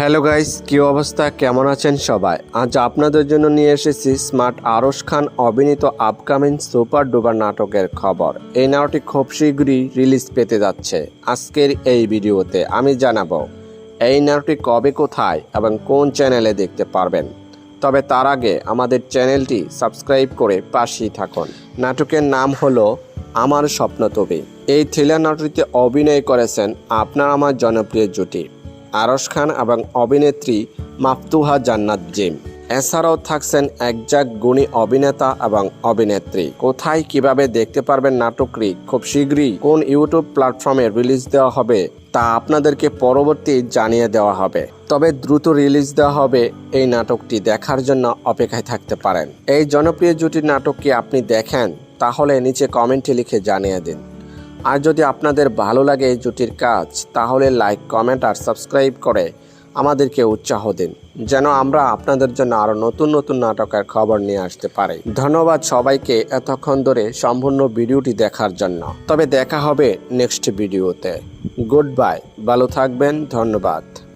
Hello guys, কি অবস্থা? কেমন আছেন সবাই? আজ আপনাদের জন্য নিয়ে এসেছি স্মার্ট আরশ খান অভিনীত আপকামিং সুপার ডুপার নাটকের খবর। এই নাটকটি খুব শীঘ্রই রিলিজ পেতে যাচ্ছে আজকের এই ভিডিওতে। আমি জানাব, এই নাটকটি কবে, কোথায় এবং কোন চ্যানেলে দেখতে পারবেন? তবে তার আগে আমাদের চ্যানেলটি সাবস্ক্রাইব করে পাশেই থাকুন। নাটকের নাম হলো আমার স্বপ্ন তবে এই থ্রিলার নাটকটিতে অভিনয় করেছেন আপনার আমার জনপ্রিয় জুটি আরশ খান এবং অভিনেত্রী মাফতুহা জান্নাত জিম। এছাড়াও থাকছেন একজাক গুণী অভিনেতা এবং অভিনেত্রী। কোথায় কীভাবে দেখতে পারবেন নাটকটি, খুব শীঘ্রই কোন ইউটিউব প্ল্যাটফর্মে রিলিজ দেওয়া হবে, তা আপনাদেরকে পরবর্তী জানিয়ে দেওয়া হবে। তবে দ্রুত রিলিজ দেওয়া হবে এই নাটকটি দেখার জন্য অপেক্ষায় থাকতে পারেন। এই জনপ্রিয় জুটির নাটক কি আপনি দেখেন? তাহলে নিচে কমেন্টে লিখে জানিয়ে দিন। আর যদি আপনাদের ভালো লাগে এই জুটির কাজ, তাহলে লাইক, কমেন্ট আর সাবস্ক্রাইব করে আমাদেরকে উৎসাহ দিন, যেন আমরা আপনাদের জন্য আরও নতুন নতুন নাটকের খবর নিয়ে আসতে পারি। ধন্যবাদ সবাইকে এতক্ষণ ধরে সম্পূর্ণ ভিডিওটি দেখার জন্য। তবে দেখা হবে নেক্সট ভিডিওতে। Good bye. ভালো থাকবেন। ধন্যবাদ।